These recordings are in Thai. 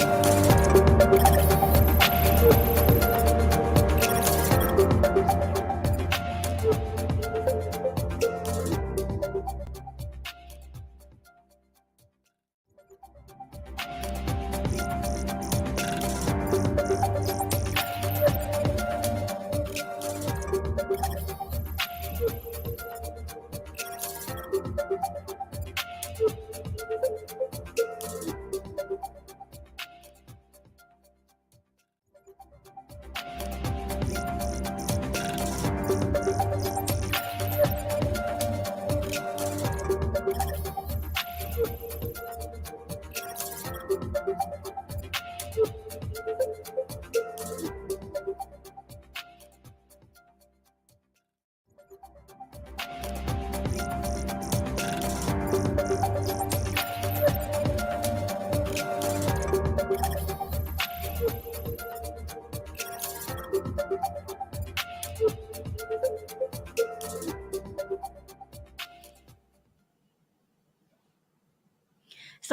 ส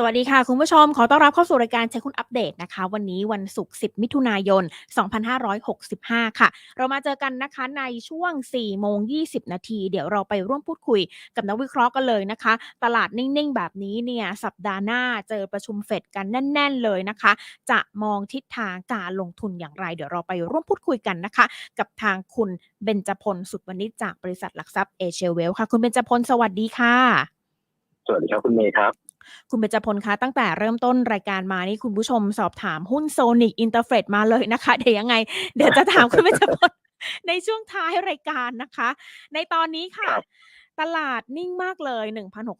วัสดีค่ะ คุณผู้ชม ขอต้อนรับเข้าสู่รายการเช็คหุ้นอัปเดตนะคะ วันนี้วันศุกร์ 10 มิถุนายน 2565 ค่ะ เรามาเจอกันนะคะในช่วง 4 โมง 20 นาที เดี๋ยวเราไปร่วมพูดคุยกับนักวิเคราะห์กันเลยนะคะ ตลาดนิ่ง ๆ แบบนี้เนี่ย สัปดาห์หน้าเจอประชุมเฟดกันแน่น ๆ เลยนะคะ จะมองทิศทางการลงทุนอย่างไร เดี๋ยวเราไปร่วมพูดคุยกันนะคะ กับทางคุณเบญจพลสุดวณิชจากบริษัทหลักทรัพย์เอเชียเวลค่ะ คุณเบญจพลสวัสดีค่ะ สวัสดีครับคุณเมย์ครับ คุณเบญจพลคะตั้งแต่เริ่มต้นรายการมานี่คุณผู้ชมสอบถามหุ้นโซนิกอินเตอร์เฟรดมาเลยนะคะ เดี๋ยวยังไง เดี๋ยวจะถามคุณเบญจพลในช่วงท้ายรายการนะคะ ในตอนนี้ค่ะครับตลาดนิ่งมากเลย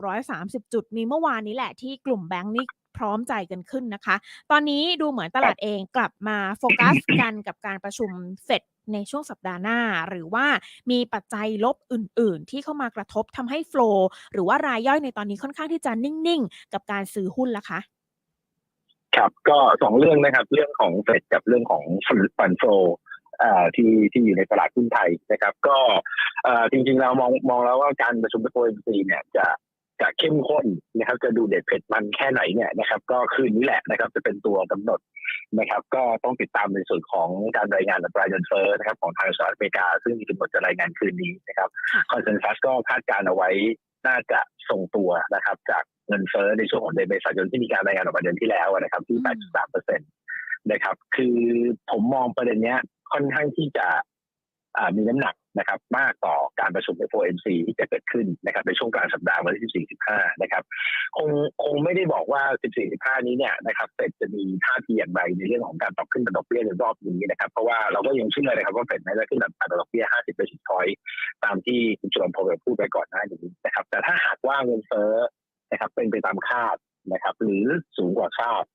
1,630 จุด มีเมื่อวานนี้แหละที่กลุ่มแบงก์นี่พร้อมใจกันขึ้นนะคะ ตอนนี้ดูเหมือนตลาดเองกลับมาโฟกัสกันกับการประชุมเฟด ในช่วงสัปดาห์หน้า หรือว่ามีปัจจัยลบอื่น ๆ ที่เข้ามากระทบทำให้โฟล์หรือว่ารายย่อยในตอนนี้ค่อนข้างที่จะนิ่ง ๆ กับการซื้อหุ้นละคะครับก็สองเรื่องนะครับ เรื่องของเฟดกับเรื่องของฟันโฟที่ที่อยู่ในตลาดหุ้นไทยนะครับ ก็จริงๆเรามองมองแล้วว่าการประชุม FOMC เนี่ยจะจะเข้มข้นนะครับ จะดูเด็ดเผ็ดมันแค่ไหนเนี่ยนะครับ ก็คืนนี้แหละนะครับ จะเป็นตัวกำหนด นะครับก็ต้องติดตามในส่วนของการรายงานอัตราเงินเฟ้อนะครับของทางสหรัฐอเมริกา ซึ่งมีกำหนดจะรายงานคืนนี้นะครับค่ะคอนเซนแซสก็คาดการณ์เอาไว้น่าจะทรงตัวนะครับจากเงินเฟ้อในช่วงของเดือนเมษายนที่มีการรายงานออกมาเดือนที่แล้วนะครับที่อืม8.3เปอร์เซ็นต์นะครับ คือผมมองประเด็นเนี้ยค่อนข้างที่จะอ่ามีน้ำหนัก นะครับมากต่อการประชุม FOMC ที่จะเกิดขึ้นนะครับในช่วงกลางสัปดาห์วันที่ 14-15 นะครับคงคงไม่ได้บอกว่า 14-15 นี้เนี่ยนะครับเฟดจะมีท่าทีอย่างไรในเรื่องของการปรับขึ้นดอกเบี้ยในรอบนี้นะครับเพราะว่าเราก็ยังเชื่อนะครับว่าเฟดน่าจะขึ้นอัตราดอกเบี้ย 50 basis point ตามที่คุณจุลพลพูดไปก่อนหน้านี้นะครับแต่ถ้าหากว่าเงินเฟ้อนะครับเป็นไปตามคาดนะครับหรือสูงกว่าคาด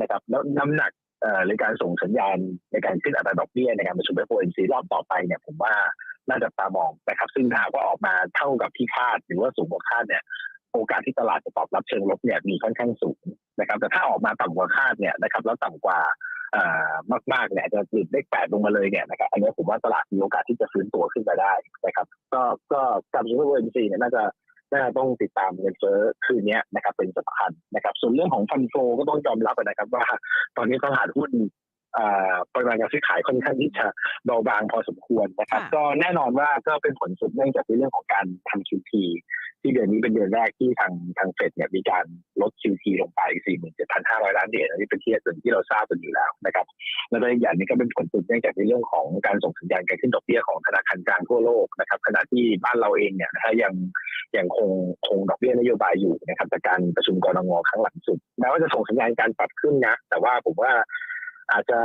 นะครับแล้วน้ำหนักเอ่อในการส่งสัญญาณในการขึ้นอัตราดอกเบี้ยในการประชุม FOMC รอบต่อไปเนี่ยผมว่า น่าจะตามองนะครับ ซึ่งหากว่าออกมาเท่ากับที่คาดหรือว่าสูงกว่าคาดเนี่ยโอกาสที่ตลาดจะตอบรับเชิงลบเนี่ยมีค่อนข้างสูงนะครับ แต่ถ้าออกมาต่ำกว่าคาดเนี่ยนะครับแล้วต่ำกว่าอ่ามากๆเนี่ยจะหลุดเลขแปดลงมาเลยเนี่ยนะครับอันนี้ผมว่าตลาดมีโอกาสที่จะฟื้นตัวขึ้นมาได้นะครับ ก็ก็การประชุม FOMC เนี่ยน่าจะน่าต้องติดตามเงินเฟ้อคืนนี้นะครับเป็นสำคัญนะครับ ส่วนเรื่องของฟันโฟก็ต้องยอมรับนะครับ ว่าตอนนี้ตลาดหุ้น ปริมาณการซื้อขายค่อนข้างที่จะเบาบางพอสมควรนะครับค่ะก็แน่นอนว่าก็เป็นผลสืบเนื่องจากในเรื่องของการทำ QT ที่เดือนนี้เป็นเดือนแรกที่ทางทางเฟดเนี่ยมีการลด QT ลงไป 47,500 ล้านเหรียญอันนี้เป็นที่ส่วนที่เราทราบกันอยู่แล้วนะครับ แล้วก็อีกอย่างหนึงก็เป็นผลสืบเนื่องจากในเรื่องของการส่งสัญญาณการขึ้นดอกเบี้ยของธนาคารกลางทั่วโลกนะครับ ขณะที่บ้านเราเองเนี่ยนะฮะยังยังคงคงดอกเบี้ยนโยบายอยู่นะครับจากการประชุมกรงงครั้งหลังสุดแม้ว่าจะส่งสัญญาณการปรับขึ้นนะ แต่ว่าผมว่า อาจจะ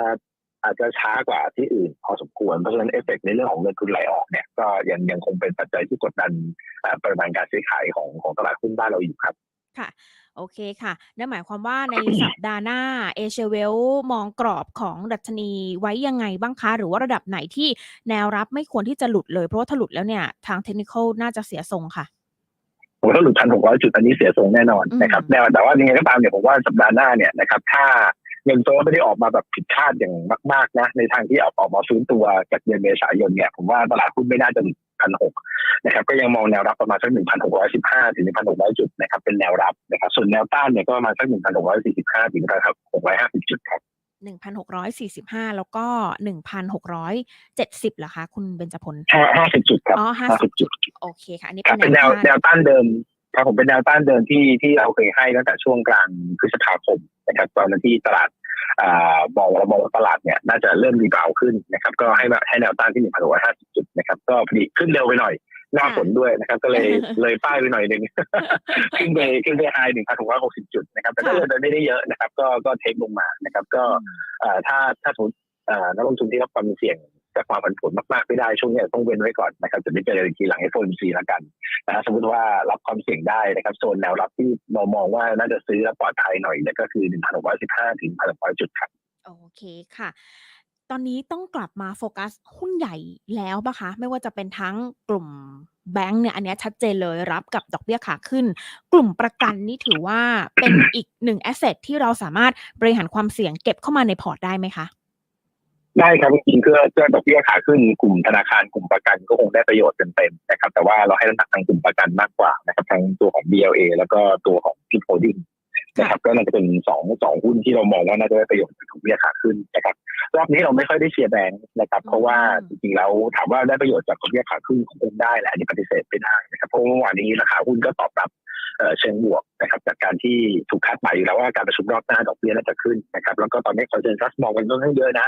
อาจจะช้ากว่าที่อื่นพอสมควร เพราะฉะนั้นเอฟเฟกในเรื่องของเงินทุนไหลออกเนี่ยก็ยังยังคงเป็นปัจจัยที่กดดันอ่าปริมาณการซื้อขายของของตลาดหุ้นบ้านเราอยู่ครับค่ะโอเคค่ะนั่นหมายความว่าในสัปดาห์หน้าเอเชียเวลมองกรอบของดัชนีไว้ยังไงบ้างคะ หรือว่าระดับไหนที่แนวรับไม่ควรที่จะหลุดเลย เพราะว่าถ้าหลุดแล้วเนี่ยทางเทคนิคน่าจะเสียทรงค่ะผมถ้าหลุดพันหกร้อยจุดอันนี้เสียทรงแน่นอนนะครับอืมแต่ว่าแต่ว่ายังไงก็ตามเนี่ยผมว่าสัปดาห์หน้าเนี่ยนะครับถ้า เงินเฟ้อไม่ได้ออกมาแบบผิดคาดอย่างมาก ๆ นะ ในทางที่ออกออกมาฟื้นตัวจากเดือนเมษายนเนี่ยผมว่าตลาดหุ้นไม่น่าจะหลุดพันหกนะครับ ก็ยังมองแนวรับประมาณสักหนึ่งพันหกร้อยสิบห้าถึงหนึ่งพันหกร้อยจุดนะครับ เป็นแนวรับนะครับ ส่วนแนวต้านเนี่ยก็ประมาณสักหนึ่งพันหกร้อยสี่สิบห้าถึงหนึ่งพันหกร้อยห้าสิบจุดครับ1,645แล้วก็1,670เหรอคะ คุณเบญจพลห้าห้าสิบจุดครับอ๋อห้าสิบ50จุด โอเคค่ะ อันนี้ครัเป็บนเป็นแนแนววต้านแนวต้านเดิม ครับผมเป็นแนวต้านเดิมที่ที่เราเคยให้ตั้งแต่ช่วงกลางพฤษภาคมนะครับตอนนั้นที่ตลาดอ่ามองเรามองว่าตลาดเนี่ยน่าจะเริ่มรีบาวขึ้นนะครับ ก็ให้ให้แนวต้านที่หนึ่งพันหกร้อยห้าสิบจุดนะครับ ก็พอดีขึ้นเร็วไปหน่อยหน้าฝนด้วยนะครับ ก็เลยเลยป้ายไปหน่อยหนึ่งขึ้นไปขึ้นไปไฮหนึ่งพันหกร้อยหกสิบจุดนะครับ แต่ก็เลยไม่ได้เยอะนะครับ ก็ก็เทคลงมานะครับ ก็อ่อถ้าถ้าสมมติอ่อนักลงทุนที่รับความเสี่ยง จากความผันผวนมากๆไม่ได้ช่วงนี้ต้องเว้นไว้ก่อนนะครับจะไม่เจอกันอีกทีหลัง FOMC แล้วกันนะฮะสมมติว่ารับความเสี่ยงได้นะครับโซนแนวรับที่เรามองว่าน่าจะซื้อแล้วปลอดภัยหน่อยเนี่ยก็คือ 1,615 ถึง 1,600 จุดครับโอเคค่ะ ตอนนี้ต้องกลับมาโฟกัสหุ้นใหญ่แล้วปะคะ ไม่ว่าจะเป็นทั้งกลุ่มแบงก์เนี่ยอันนี้ชัดเจนเลยรับกับดอกเบี้ยขาขึ้น กลุ่มประกันนี่ถือว่าเป็นอีกหนึ่งแอสเซทที่เราสามารถบริหารความเสี่ยงเก็บเข้ามาในพอร์ตได้ไหมคะ ได้ครับจริงๆเพื่อเพื่อดอกเบี้ยขาขึ้นกลุ่มธนาคารกลุ่มประกันก็คงได้ประโยชน์เต็มๆนะครับ แต่ว่าเราให้น้ำหนักทางกลุ่มประกันมากกว่านะครับทั้งตัวของ BLA แล้วก็ตัวของ p i t Holding นะครับก็น่าจะเป็นสองสองหุ้นที่เรามองว่าน่าจะได้ประโยชน์จากดอกเบี้ยขาขึ้นนะครับรอบนี้เราไม่ค่อยได้เชียร์แบงค์นะครับ เพราะว่าจริงๆแล้วถามว่าได้ประโยชน์จากดอกเบี้ยขาขึ้นคงได้แหละอันนี้ปฏิเสธไม่ได้นะครับเพราะว่าเมื่อวานนี้ราคาหุ้นก็ตอบรับ เชิงบวกนะครับจากการที่ถูกคาดหมายอยู่แล้วว่าการประชุมรอบหน้าดอกเบี้ยน่าจะขึ้นนะครับแล้วก็ตอนนี้คอนเซนแซสมองกันค่อนข้างเยอะนะ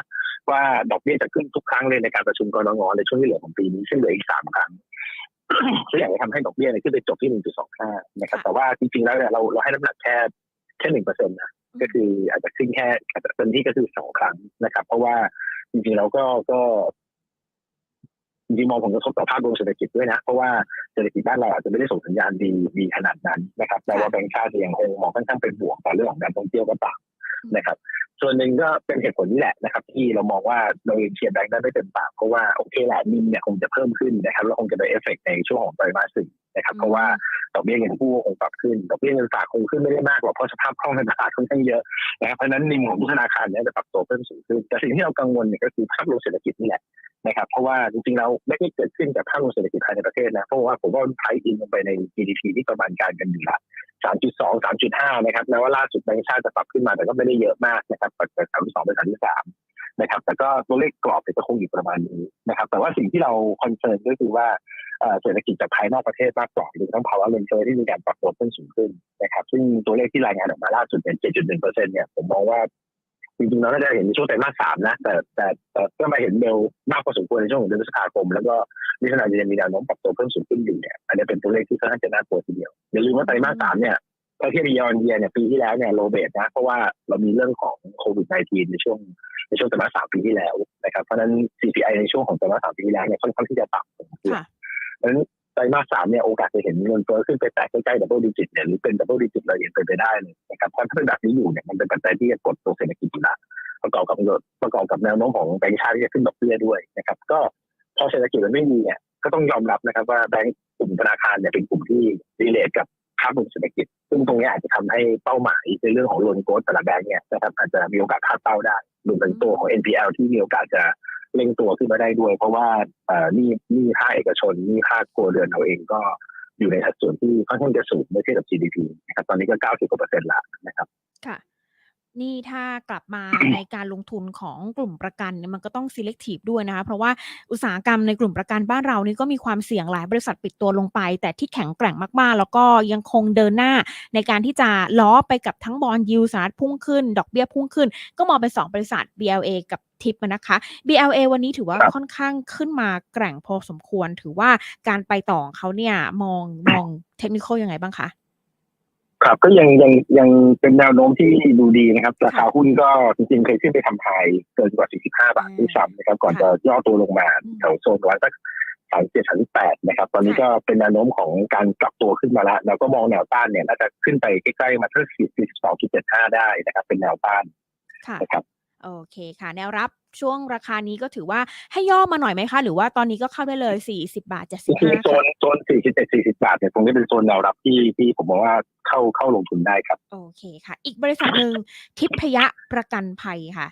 ว่าดอกเบี้ยจะขึ้นทุกครั้งเลยในการประชุมกรงในช่วงที่เหลือของปีนี้ซึ่งเหลืออีกสามครั้งซึ่งอยากจะทำให้ดอกเบี้ยขึ้นไปจบที่หนึ่งจุดสองห้านะครับแต่ว่าจริงๆแล้วเนี่ยเราเราให้น้ำหนักแค่แค่หนึ่งเปอร์เซ็นต์นะก็คืออาจจะขึ้นแค่เต็มที่ก็คือสองครั้งนะครับ เพราะว่าจริงๆเราก็ก็ จริงๆมองผลกระทบต่อภาพรวมเศรษฐกิจด้วยนะ เพราะว่าเศรษฐกิจบ้านเราอาจจะไม่ได้ส่งสัญญาณดีดีขนาดนั้นนะครับแต่ว่าแบงก์ชาติยังคงมองค่อนข้างเป็นบวกต่อเรื่องของการท่องเที่ยวก็ตามนะครับ ส่วนหนึ่งก็เป็นเหตุผลนี้แหละนะครับ ที่เรามองว่าเราเองเชียร์แบงค์ได้ไม่เต็มปากเพราะว่าโอเคแหละนิมเนี่ยคงจะเพิ่มขึ้นนะครับแล้วคงจะเป็นเอฟเฟกต์ในช่วงของไตรมาสสี่นะครับเพราะว่าดอกเบี้ยเงินกู้คงปรับขึ้นดอกเบี้ยเงินฝากคงขึ้นไม่ได้มากหรอกเพราะสภาพคล่องในตลาดค่อนข้างเยอะนะครับเพราะฉะนั้นนิมของทุกธนาคารเนี่ยจะปรับตัวเพิ่มสูงขึ้นแต่สิ่งที่เรากังวลเนี่ยก็คือภาพรวมเศรษฐกิจนี่แหละนะครับเพราะว่าจริงๆเราไม่ได้เกิดขึ้นจากภาพรวมเศรษฐกิจภายในประเทศนะเพราะว่าผมว่าไทยอินลงไปใน GDP ที่ประมาณการกันอยู่ละ 3.2 3.5นะครับแม้ว่าล่าสุดแบงก์ชาติจะปรับขึ้นมาแต่ก็ไม่ได้เยอะมากนะครับจาก32เป็น33นะครับ แต่ก็ตัวเลขกรอบเนี่ยก็คงอยู่ประมาณนี้นะครับ แต่ว่าสิ่งที่เราคอนเซิร์นก็คือว่าเอ่อเศรษฐกิจจากภายนอกประเทศมากกว่าหรือทั้งภาวะเงินเฟ้อที่มีการปรับตัวเพิ่มสูงขึ้นนะครับ ซึ่งตัวเลขที่รายงานออกมาล่าสุดเนี่ย7.1เปอร์เซ็นต์เนี่ยผมมองว่า จริงๆเราน่าจะเห็นในช่วงไตรมาสสามนะแต่แต่แต่ก็มาเห็นเร็วมากพอสมควรในช่วงของเดือนพฤษภาคม แล้วก็มิถุนายนยังมีแนวโน้มปรับตัวเพิ่มสูงขึ้นอยู่เนี่ยอันนี้เป็นตัวเลขที่ค่อนข้างจะน่ากลัวทีเดียวอย่าลืมว่าไตรมาสสามเนี่ยถ้าเทียบยียร์เยียเนี่ยปีที่แล้วเนี่ยโลเบตนะเพราะว่าเรามีเรื่องของโควิด -19 ในช่วงในช่วงไตรมาสสามปีที่แล้วนะครับเพราะนั้น CPI ในช่วงของไตรมาสสามปีที่แล้วเนี่ยค่อนข้างที่จะต่ำค่ะเพราะนั้น ไตรมาสสามเนี่ยโอกาสจะเห็นเงินเฟ้อขึ้นไปแตะใกล้ๆดับเบิลดิจิตเนี่ยหรือเป็นดับเบิลดิจิตเลยยังเป็นไปได้เลยนะครับเพราะถ้าเป็นแบบนี้อยู่เนี่ยมันเป็นปัจจัยที่จะกดตัวเศรษฐกิจอยู่ละประกอบกับประกอบกับแนวโน้มของแบงก์ชาติที่จะขึ้นดอกเบี้ยด้วยนะครับก็พอเศรษฐกิจมันไม่ดีเนี่ยก็ต้องยอมรับนะครับว่าแบงก์กลุ่มธนาคารเนี่ยเป็นกลุ่มที่รีเลทกับภาพรวมเศรษฐกิจ ซึ่งตรงนี้อาจจะทำให้เป้าหมายในเรื่องของโลนโกดแต่ละแบงก์เนี่ยนะครับอาจจะมีโอกาสพลาดเป้าได้รวมถึงตัวของ NPL ที่มีโอกาสจะ เร่งตัวขึ้นมาได้ด้วย เพราะว่าเอ่อนี่นี่ภาคเอกชนนี่ภาคครัวเรือนเราเองก็อยู่ในสัดส่วนที่ค่อนข้างจะสูงเมื่อเทียบกับ GDP นะครับตอนนี้ก็90กว่าเปอร์เซ็นต์ละนะครับค่ะ นี่ถ้ากลับมาในการลงทุนของกลุ่มประกันเนี่ยมันก็ต้อง selective ด้วยนะคะ เพราะว่าอุตสาหกรรมในกลุ่มประกันบ้านเรานี่ก็มีความเสี่ยงหลายบริษัทปิดตัวลงไป แต่ที่แข็งแกร่งมากๆ แล้วก็ยังคงเดินหน้าในการที่จะล้อไปกับทั้งบอลยูสหรัฐพุ่งขึ้น ดอกเบี้ยพุ่งขึ้น ก็มองเป็น2บริษัท BLA กับทิปนะคะ BLA วันนี้ถือว่าครับค่อนข้างขึ้นมาแกร่งพอสมควร ถือว่าการไปต่อของเขาเนี่ยมองมองเทคนิคยังไงบ้างคะ ครับก็ยังยังยังเป็นแนวโน้มที่ดูดีนะครับ ราคาหุ้นก็จริงๆเคยขึ้นไปทำไฮเกินกว่า 45 บาทด้วยซ้ำนะครับ ก่อนจะย่อตัวลงมาแถวโซนประมาณสัก37 38นะครับ ตอนนี้ก็เป็นแนวโน้มของการกลับตัวขึ้นมาแล้วแล้วก็มองแนวต้านเนี่ยน่าจะขึ้นไปใกล้ๆมาที่42.75ได้นะครับ เป็นแนวต้านค่ะนะครับโอเคค่ะ แนวรับ ช่วงราคานี้ก็ถือว่าให้ย่อมาหน่อยไหมคะ หรือว่าตอนนี้ก็เข้าได้เลย 40 บาทจริงๆ75โซนโซน47 40 บาทเนี่ยตรงนี้เป็นโซนแนวรับที่ที่ผมมองว่าเข้าเข้าลงทุนได้ครับ โอเคค่ะ อีกบริษัทหนึ่งทิพยะประกันภัยค่ะ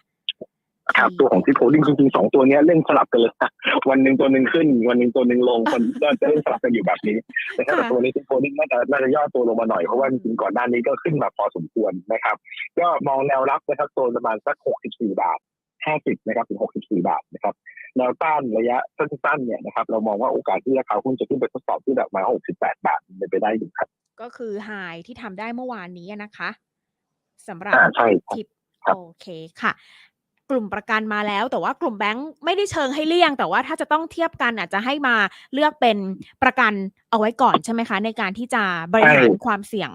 ครับตัวของที่โพลิงจริงๆสองตัวเนี้ยเล่นสลับกันเลยนะวันหนึ่งตัวหนึ่งขึ้น วันหนึ่งตัวหนึ่งลงคนก็จะเล่นสลับกันอยู่แบบนี้แต่ถ้าค่ะตัวนี้ที่โพลิงน่าจะน่าจะย่อตัวลงมาหน่อยเพราะว่าจริงๆก่อนหน้านี้ก็ขึ้นมาพอสมควรนะครับ ก็มองแนวรับนะครับโซนประมาณสัก64บาท 50นะครับถึง64 บาทนะครับแนวต้านระยะสั้นๆเนี่ยนะครับเรามองว่าโอกาสที่ราคาหุ้นจะขึ้นไปทดสอบที่แบบมา 68 บาทเป็นไปได้อยู่ครับ ก็คือไฮที่ทำได้เมื่อวานนี้นะคะสำหรับอ่าใช่ครับทิปครับโอเคค่ะ กลุ่มประกันมาแล้ว แต่ว่ากลุ่มแบงค์ไม่ได้เชิงให้เลี่ยง แต่ว่าถ้าจะต้องเทียบกันอาจจะให้มาเลือกเป็นประกันเอาไว้ก่อนใช่ไหมคะ ในการที่จะบริหารความเสี่ยง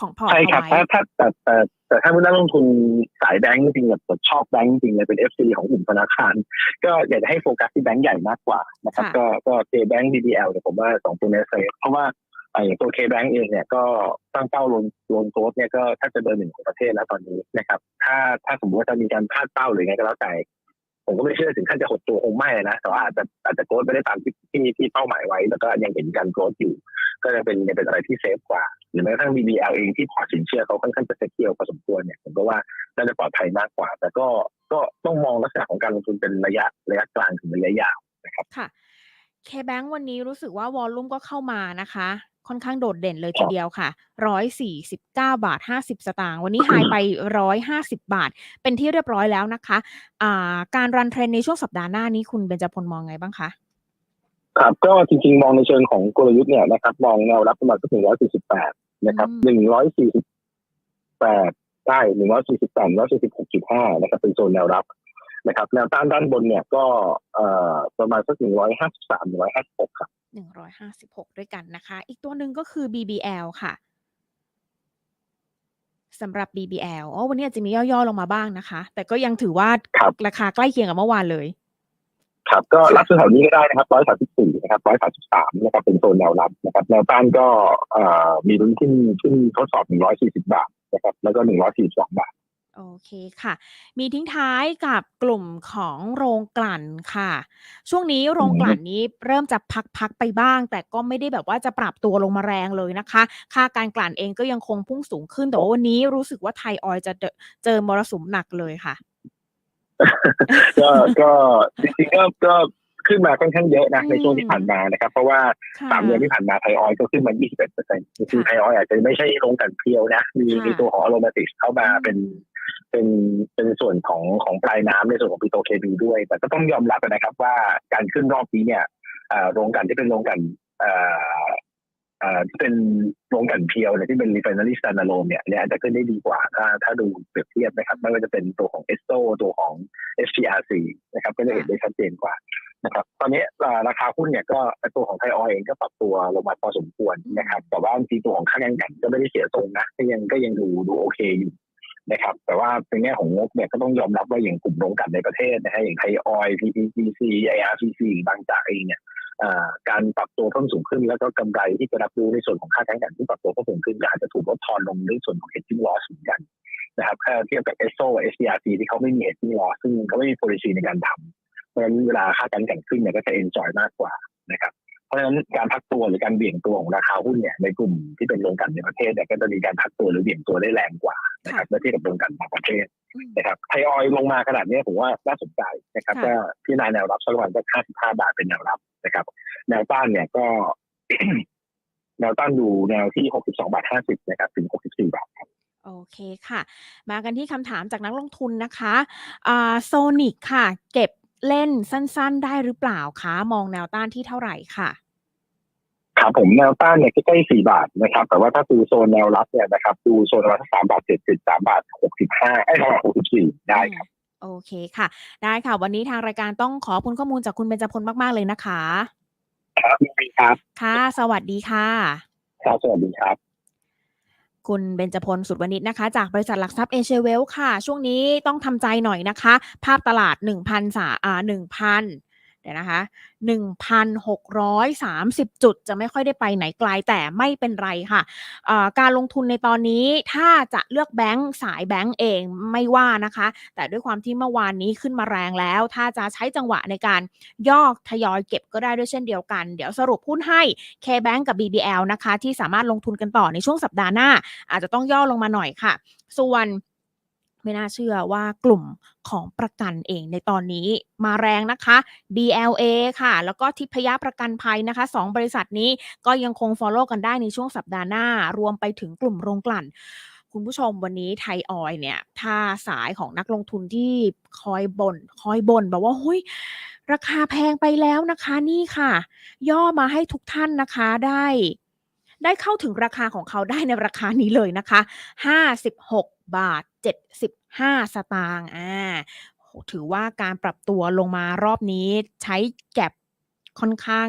ของพอร์ตใช่เอาครับไว้ถ้าถ้าแต่แต่แต่ถ้าผู้นักลงทุนสายแบงก์จริงๆแบบชอบแบงก์จริงๆเลยเป็น FC ของกลุ่มธนาคาร ก็อยากจะให้โฟกัสที่แบงก์ใหญ่มากกว่านะครับค่ะก็ก็ K Bank BBL เนี่ยผมว่าสองตัวนี้เซฟเพราะว่าอ่าอย่างตัว K Bank เองเนี่ยก็ตั้งเป้าลงลงโกดเนี่ยก็ถ้าจะเบอร์หนึ่งของประเทศแล้วตอนนี้นะครับ ถ้าถ้าสมมติว่าจะมีการพลาดเป้าหรือไงก็แล้วแต่ผมก็ไม่เชื่อถึงขั้นจะหดตัวคงไม่นะแต่ว่าอาจจะอาจจะโกรธไม่ได้ตามที่ที่ที่เป้าหมายไว้ แล้วก็ยังเห็นการโกรธอยู่ ก็จะเป็นเป็นอะไรที่เซฟกว่า หรือแม้กระทั่ง BBL เองที่พอสินเชื่อเขาค่อนข้างจะเซ็กเกี่ยวพอสมควรเนี่ยผมก็ว่าน่าจะปลอดภัยมากกว่า แต่ก็ก็ต้องมองลักษณะของการลงทุนเป็นระยะระยะกลางถึงระยะยาวนะครับค่ะ K-Bank วันนี้รู้สึกว่าวอลลุ่มก็เข้ามานะคะ ค่อนข้างโดดเด่นเลยทีเดียวค่ะร้อยสี่สิบเก้าบาทห้าสิบสตางค์วันนี้หายไปร้อยห้าสิบบาท เป็นที่เรียบร้อยแล้วนะคะอ่าการรันเทรนในช่วงสัปดาห์หน้านี้คุณเบญจพลมองไงบ้างคะ ครับก็จริงๆ มองในเชิงของกลยุทธ์เนี่ยนะครับ มองแนวรับประมาณสักหนึ่งร้อยสี่สิบแปดนะครับอืมหนึ่งร้อยสี่สิบแปดได้หนึ่งร้อยสี่สิบแปดร้อยสี่สิบหกจุดห้านะครับ เป็นโซนแนวรับนะครับ แนวต้านด้านบนเนี่ยก็เอ่อประมาณสักหนึ่งร้อยห้าสิบสามหนึ่งร้อยห้าสิบหกครับหนึ่งร้อยห้าสิบหกด้วยกันนะคะ อีกตัวหนึ่งก็คือ BBL ค่ะสำหรับ BBL อ๋อวันนี้อาจจะมีย่อๆลงมาบ้างนะคะ แต่ก็ยังถือว่าครับราคาใกล้เคียงกับเมื่อวานเลย ครับก็รับแถวๆนี้ก็ได้นะครับร้อยสามสิบสี่นะครับร้อยสามสิบสามนะครับเป็นโซนแนวรับนะครับแนวต้านก็เอ่อมีลุ้นขึ้นขึ้นทดสอบหนึ่งร้อยสี่สิบาทนะครับแล้วก็หนึ่งร้อยสี่สองบาทโอเคค่ะ มีทิ้งท้ายกับกลุ่มของโรงกลั่นค่ะ ช่วงนี้โรงกลั่นนี้เริ่มจะพักๆไปบ้าง แต่ก็ไม่ได้แบบว่าจะปรับตัวลงมาแรงเลยนะคะ ค่าการกลั่นเองก็ยังคงพุ่งสูงขึ้นแต่ว่าวันนี้รู้สึกว่าไทยออยล์จะเจอเจอมรสุมหนักเลยค่ะ ก็ก็จริงๆก็ก็ขึ้นมาค่อนข้างเยอะนะอืมในช่วงที่ผ่านมานะครับ เพราะว่าค่ะสามเดือนที่ผ่านมาไทยออยล์ก็ขึ้นมา 21เปอร์เซ็นต์คือไทยออยล์อาจจะไม่ใช่ลงกันเพียวนะ มีค่ะมีตัวของอโรมาติกเข้ามาเป็นเป็นเป็นส่วนของของปลายน้ำในส่วนของปิโตรเคมีด้วย แต่ก็ต้องยอมรับนะครับว่าการขึ้นรอบนี้เนี่ยเอ่อโรงกลันที่เป็นโรงกลันเอ่อเอ่อ ที่เป็นโรงกันเพียวเนี่ยที่เป็น refinery standalone เนี่ยเนี่ยอาจจะขึ้นได้ดีกว่าถ้าถ้าดูเปรียบเทียบนะครับ ไม่ว่าจะเป็นตัวของเอสโซตัวของ STRC นะครับก็จะเห็นได้ชัดเจนกว่านะครับตอนนี้ราคาหุ้นเนี่ยก็ตัวของไทยออยล์เองก็ปรับตัวลงมาพอสมควรนะครับ แต่ว่าจริงตัวของค่าแรงกันก็ไม่ได้เสียทรงนะก็ยังก็ยังดูดูโอเคอยู่นะครับ แต่ว่าในแง่ของงบเนี่ยก็ต้องยอมรับว่าอย่างกลุ่มโรงกันในประเทศนะฮะอย่างไทยออยล์ PTTC IRCC บางจากเองเนี่ย การปรับตัวเพิ่มสูงขึ้น แล้วก็กำไรที่จะรับรู้ในส่วนของค่าแรงกันที่ปรับตัวเพิ่มสูงขึ้นก็อาจจะถูกลดทอนลงในส่วนของ hedging loss เหมือนกันนะครับถ้าเทียบกับ ESSO SDRC ที่เขาไม่มี hedging loss ซึ่งเขาไม่มี policy ในการทำเพราะฉะนั้นเวลาค่าการแข่งขึ้นเนี่ยก็จะ enjoy มากกว่านะครับ ราะฉะนั้นการพักตัวหรือการเบี่ยงตัวของราคาหุ้นเนี่ยในกลุ่มที่เป็นโรงกลั่นในประเทศเนี่ยก็จะมีการพักตัวหรือเบี่ยงตัวได้แรงกว่านะครับเมื่อเทียบกับโรงกลั่นต่างประเทศอืมนะครับไทยออยล์ลงมาขนาดนี้ผมว่าน่าสนใจนะครับค่ะก็พี่นายแนวรับสักประมาณสัก55บาทเป็นแนวรับนะครับแนวต้านเนี่ยก็แนวต้านดูแนวที่ 62 บาท 50 นะครับ ถึง 64 บาทโอเคค่ะ มากันที่คำถามจากนักลงทุนนะคะอ่าโซนิกค่ะ เก็บเล่นสั้นๆ ได้หรือเปล่าคะ มองแนวต้านที่เท่าไหร่ค่ะ ครับผมแนวต้านเนี่ยใกล้ๆ4บาทนะครับ แต่ว่าถ้าดูโซนแนวรับเนี่ยนะครับ ดูโซนประมาณสัก3บาท70 3บาท65ไอ้ย3บาท64ได้ครับ โอเคค่ะ ได้ค่ะ วันนี้ทางรายการต้องขอบคุณข้อมูลจากคุณเบญจพลมาก ๆ เลยนะคะ ครับมีครับ ค่ะ สวัสดีค่ะ ครับ สวัสดีครับคุณเบญจพลสุดวณิชนะคะ จากบริษัทหลักทรัพย์เอเชียเวลค่ะ ช่วงนี้ต้องทำใจหน่อยนะคะ ภาพตลาด1,000สาอ่า1,000 เดี๋ยวนะคะ1,630 จุดจะไม่ค่อยได้ไปไหนไกลแต่ไม่เป็นไรค่ะ การลงทุนในตอนนี้ถ้าจะเลือกแบงก์สายแบงก์เองไม่ว่านะคะ แต่ด้วยความที่เมื่อวานนี้ขึ้นมาแรงแล้ว ถ้าจะใช้จังหวะในการย่อทยอยเก็บก็ได้ด้วยเช่นเดียวกัน เดี๋ยวสรุปหุ้นให้ K-Bank กับ BBL นะคะ ที่สามารถลงทุนกันต่อในช่วงสัปดาห์หน้า อาจจะต้องย่อลงมาหน่อยค่ะ ส่วน ไม่น่าเชื่อว่ากลุ่มของประกันเองในตอนนี้มาแรงนะคะ BLA ค่ะ แล้วก็ทิพยประกันภัยนะคะสองบริษัทนี้ก็ยังคง follow กันได้ในช่วงสัปดาห์หน้า รวมไปถึงกลุ่มโรงกลั่น คุณผู้ชมวันนี้ไทยออยเนี่ย ถ้าสายของนักลงทุนที่คอยบน่นคอยบ่นบอกว่าเฮ้ยราคาแพงไปแล้วนะคะนี่ค่ะ ย่อมาให้ทุกท่านนะคะได้ได้เข้าถึงราคาของเขาได้ในราคานี้เลยนะคะ 56 บาท 75 สตางค์อ่าถือว่าการปรับตัวลงมารอบนี้ใช้แก็บค่อนข้าง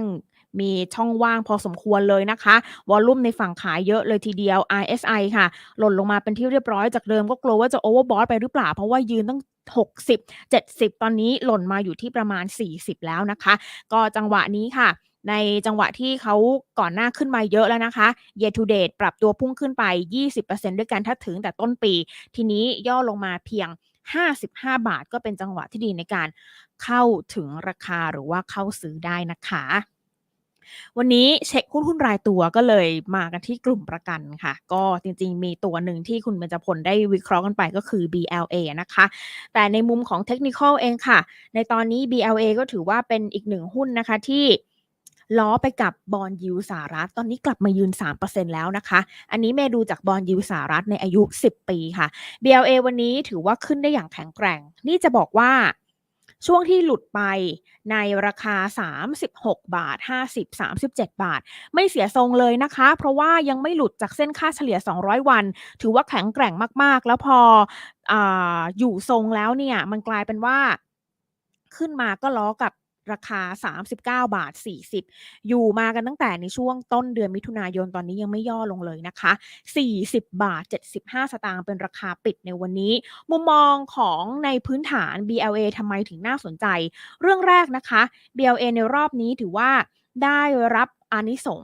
มีช่องว่างพอสมควรเลยนะคะ วอลลุ่มในฝั่งขายเยอะเลยทีเดียว RSI ค่ะ หล่นลงมาเป็นที่เรียบร้อยจากเดิมก็กลัวว่าจะโอเวอร์บอทไปหรือเปล่า เพราะว่ายืนตั้ง 60 70 ตอนนี้หล่นมาอยู่ที่ประมาณ 40 แล้วนะคะ ก็จังหวะนี้ค่ะ ในจังหวะที่เขาก่อนหน้าขึ้นมาเยอะแล้วนะคะ year to date ปรับตัวพุ่งขึ้นไป 20%ด้วยกันถ้าถึงแต่ต้นปี ทีนี้ย่อลงมาเพียง 55 บาทก็เป็นจังหวะที่ดีในการเข้าถึงราคาหรือว่าเข้าซื้อได้นะคะวันนี้เช็คหุ้นหุ้นรายตัวก็เลยมากันที่กลุ่มประกันค่ะ ก็จริงๆ มีตัวหนึ่งที่คุณเบญจพลได้วิเคราะห์กันไปก็คือ BLA นะคะ แต่ในมุมของเทคนิคอลเองค่ะ ในตอนนี้ BLA ก็ถือว่าเป็นอีกหนึ่งหุ้นนะคะที่ ล้อไปกับบอลยูสหรัฐ ตอนนี้กลับมายืน 3%แล้วนะคะ อันนี้เมดูจากบอลยูสหรัฐในอายุ 10 ปีค่ะ BLA วันนี้ถือว่าขึ้นได้อย่างแข็งแกร่ง นี่จะบอกว่าช่วงที่หลุดไปในราคา 36 บาท 50 37 บาท ไม่เสียทรงเลยนะคะ เพราะว่ายังไม่หลุดจากเส้นค่าเฉลี่ย 200 วัน ถือว่าแข็งแกร่งมาก ๆ แล้วพอออยู่ทรงแล้วเนี่ย มันกลายเป็นว่าขึ้นมาก็ล้อกับ ราคา 39 บาท 40 อยู่มากันตั้งแต่ในช่วงต้นเดือนมิถุนายนตอนนี้ยังไม่ย่อลงเลยนะคะ 40 บาท 75 สตางค์เป็นราคาปิดในวันนี้ มุมมองของในพื้นฐาน BLA ทำไมถึงน่าสนใจ เรื่องแรกนะคะ BLA ในรอบนี้ถือว่าได้รับอานิสง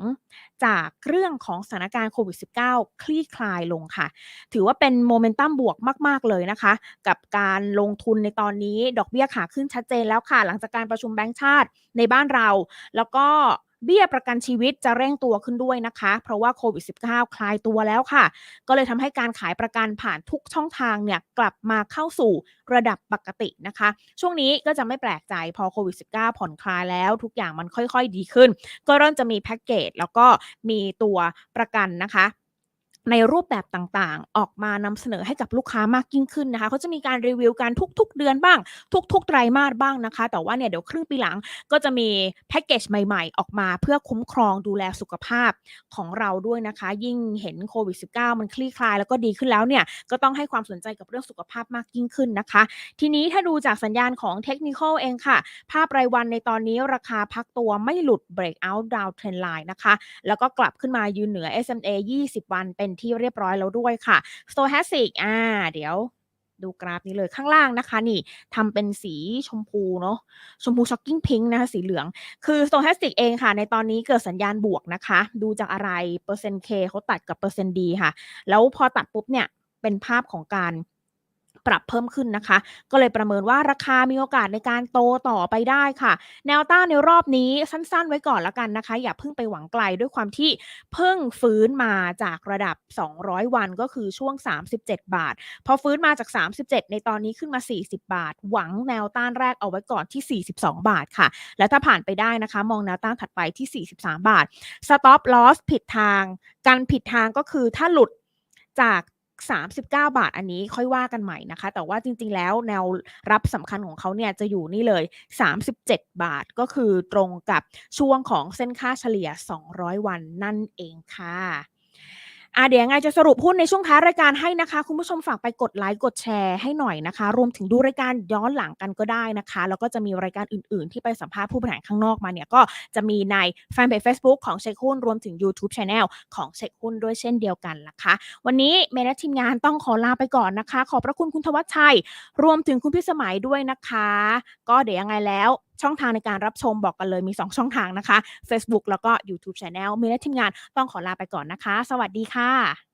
จากเรื่องของสถานการณ์โควิด -19 คลี่คลายลงค่ะ ถือว่าเป็นโมเมนตัมบวกมาก ๆ เลยนะคะ กับการลงทุนในตอนนี้ดอกเบี้ยขาขึ้นชัดเจนแล้วค่ะ หลังจากการประชุมแบงก์ชาติในบ้านเรา แล้วก็ เบี้ยประกันชีวิตจะเร่งตัวขึ้นด้วยนะคะ เพราะว่าโควิด -19 คลายตัวแล้วค่ะ ก็เลยทำให้การขายประกันผ่านทุกช่องทางเนี่ยกลับมาเข้าสู่ระดับปกตินะคะ ช่วงนี้ก็จะไม่แปลกใจพอโควิด -19 ผ่อนคลายแล้ว ทุกอย่างมันค่อยๆดีขึ้น ก็เริ่มจะมีแพ็กเกจแล้วก็มีตัวประกันนะคะ ในรูปแบบต่างๆ ออกมานำเสนอให้กับลูกค้ามากยิ่งขึ้นนะคะเขาจะมีการรีวิวกันทุก ๆ เดือนบ้าง ทุก ๆ ไตรมาสบ้างนะคะ แต่ว่าเนี่ยเดี๋ยวครึ่งปีหลังก็จะมีแพ็กเกจใหม่ๆ ออกมาเพื่อคุ้มครองดูแลสุขภาพของเราด้วยนะคะ ยิ่งเห็นโควิด -19 มันคลี่คลายแล้วก็ดีขึ้นแล้วเนี่ยก็ต้องให้ความสนใจกับเรื่องสุขภาพมากยิ่งขึ้นนะคะ ทีนี้ถ้าดูจากสัญญาณของเทคนิคอลเองค่ะ ภาพรายวันในตอนนี้ราคาพักตัวไม่หลุด breakout down trend line นะคะ แล้วก็กลับขึ้นมายืนเหนือ SMA 20 วันเป็นที่เรียบร้อยแล้วด้วยค่ะ Stochastic อ่า เดี๋ยวดูกราฟนี้เลยข้างล่างนะคะนี่ทำเป็นสีชมพูเนาะชมพูช็อกกิ้งพิงค์นะคะสีเหลือง คือ Stochastic เองค่ะ ในตอนนี้เกิดสัญญาณบวกนะคะ ดูจากอะไรเปอร์เซ็นต์เคเขาตัดกับเปอร์เซ็นต์ดีค่ะ แล้วพอตัดปุ๊บเนี่ยเป็นภาพของการ ปรับเพิ่มขึ้นนะคะ ก็เลยประเมินว่าราคามีโอกาสในการโตต่อไปได้ค่ะ แนวต้านในรอบนี้สั้นๆ ไว้ก่อนแล้วกันนะคะ อย่าเพิ่งไปหวังไกลด้วยความที่เพิ่งฟื้นมาจากระดับ 200 วันก็คือช่วง 37 บาท พอฟื้นมาจาก 37 ในตอนนี้ขึ้นมา 40 บาท หวังแนวต้านแรกเอาไว้ก่อนที่ 42 บาทค่ะ แล้วถ้าผ่านไปได้นะคะ มองแนวต้านถัดไปที่ 43 บาท stop loss ผิดทาง การผิดทางก็คือถ้าหลุดจาก 39 บาทอันนี้ค่อยว่ากันใหม่นะคะ แต่ว่าจริง ๆ แล้วแนวรับสำคัญของเขาเนี่ยจะอยู่นี่เลย 37 บาทก็คือตรงกับช่วงของเส้นค่าเฉลี่ย 200 วันนั่นเองค่ะ อ่าเดี๋ยวยังไงจะสรุปหุ้นในช่วงท้ายรายการให้นะคะ คุณผู้ชมฝากไปกดไลค์กดแชร์ให้หน่อยนะคะ รวมถึงดูรายการย้อนหลังกันก็ได้นะคะ แล้วก็จะมีรายการอื่นๆ ที่ไปสัมภาษณ์ผู้บริหารข้างนอกมาเนี่ย ก็จะมีในแฟนเพจ Facebook ของเช็คหุ้นรวมถึง YouTube Channel ของเช็คหุ้นด้วยเช่นเดียวกันนะคะ วันนี้เมย์และทีมงานต้องขอลาไปก่อนนะคะ ขอบพระคุณคุณทวัชชัย รวมถึงคุณพิสมัยด้วยนะคะ ก็เดี๋ยวยังไงแล้ว ช่องทางในการรับชมบอกกันเลยมี 2 ช่องทางนะคะ Facebook แล้วก็ YouTube Channel เมย์และทีมงานต้องขอลาไปก่อนนะคะ สวัสดีค่ะ